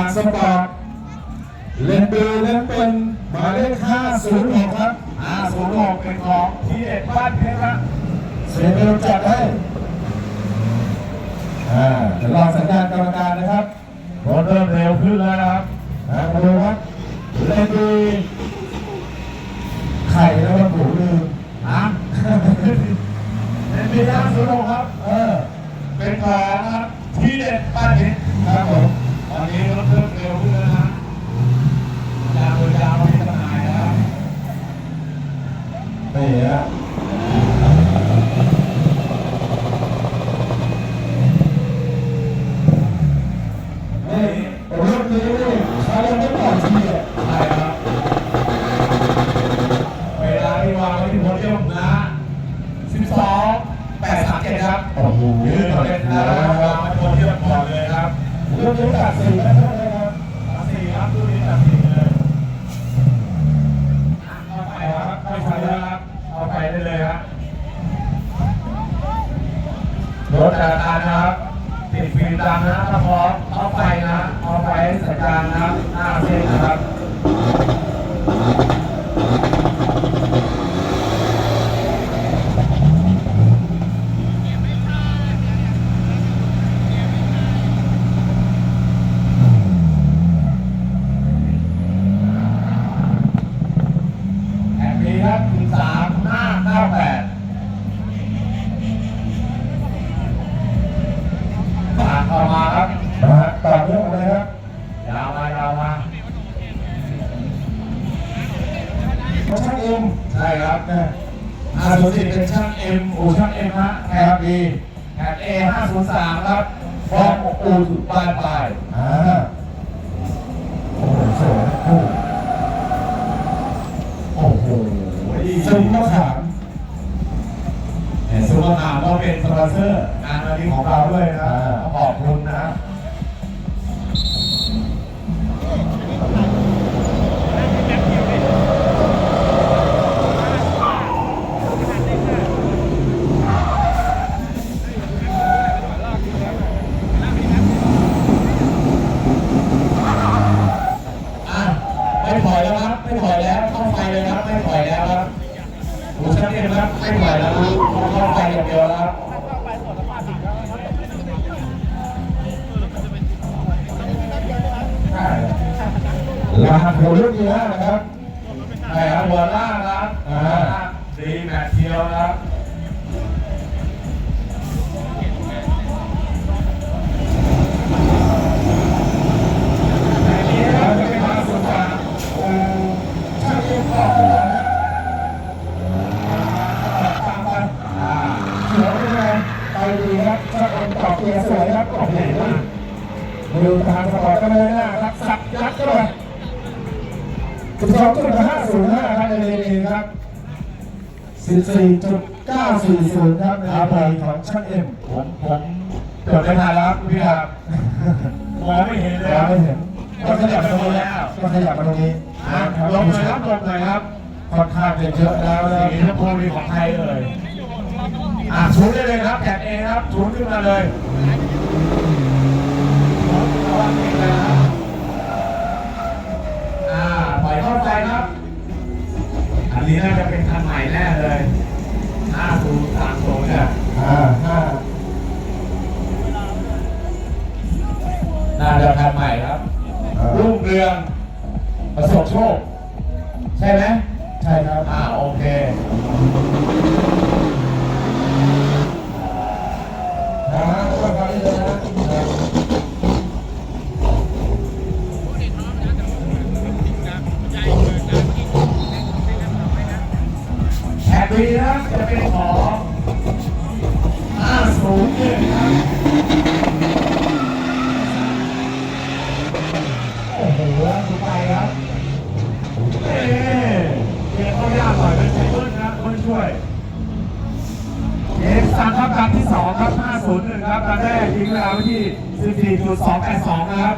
านสปอร์ตเลนดูเลนเป็นหมายเลข506ครับ506เป็นของทีเด็ดบ้านเพชรครับเสียเบลจัดให้อ่าเดี๋ยวรอสัญญาณกรรมการนะครับรถเริ่มเร็วขึ้นแล้วนะครับอ่ามาดูครับเลนดีไข่แล้วมันหมูลืมฮะเป็นปี506ครับเออเป็นของครับทีเด็ดบ้านเพชรครับผมตอ นนี้รถเริ่มเร็วขึ้นแล้วนะยาวโดยยาวไม่จำหน่ายนะครับนี่ฮะนี่รถนี้นี่ใช้ยังไม่ปล่อยทีอะใช่ครับเวลาที่วางไว้ที่โพเดียมนะ12 837ครับ โอ้โหยืนเป็นแล้ววางไว้โพเดียมก่อนเลยครับเรื่องนี้ตัดสินนะครับตัดสี่ครับตู้นี้ตัดสี่เลยเอาไปครับไม่ใช่แล้วครับเอาไปได้เลยครับรถแต่ละคันนะครับติดฟิล์มดำนะถ้าพร้อมเอาไปนะเอาไปให้สัญญาณนะหน้าเส้นนะครับ ครับนะห้าศูนย์สี่เป็นช่างเอ็มอู่ช่างเอ็มฮะแอบดีแอบเอห้าศูนย์สามครับฟองอู่ถึงปลายปลายอ่าโอ้โหสวยคู่โอ้โหซึ่งมะขามเห็นซูเปอร์คาร์ก็เป็นสปอนเซอร์งานวันนี้ของเราด้วยนะขอบคุณนะอะ ไม่ไหวแล้วครับเข้าไฟอย่างเดียวแล้วลาหัสหัวรุ่นที่ห้านะครับใช่หัวล่างครับดีแมทเดียวครับ เกียร์สวยครับโอ้โหดูทางสปอร์ตก็เลยหน้าครับสับยัดเข้าไปสิบสองจุดห้าศูนย์ห้าครับเอเลนครับสิบสี่จุดเก้าสี่ศูนย์ครับในเพลงของช่างเอ็มผมผมเกือบไม่ทันแล้วพี่ครับมองไม่เห็นเลยเราครับไม่เห็นก็ขยับมาตรงนี้ก็ขยับมาตรงนี้ลงเลยครับลงเลยครับค่อนข้างจะเยอะแล้วนะสีชมพูมีของใครเอ่ย อะชูได้เลยครับแถบเอครับชูขึ้นมาเลยระวังนิดนะครับอ่าปล่อยเข้าใจครับ อันนี้น่าจะเป็นคันใหม่แน่เลยห้าศูนย์สามศูนย์เนี่ยอ่าห้าน่าจะคันใหม่ครับ รุ่งเรืองประสบโชค ใช่ไหมใช่ครับ อ่าโอเค จะเป็นของ50เนี่ยนะครับโอ้โหดูไปครับเอ๊ะเกมเขายากหน่อยเป็นไซเบิลนะเพื่อนช่วยเกมสามครับการที่สองครับ 501 ครับการแรกยิงเวลาไว้ที่ 14.282 นะครับ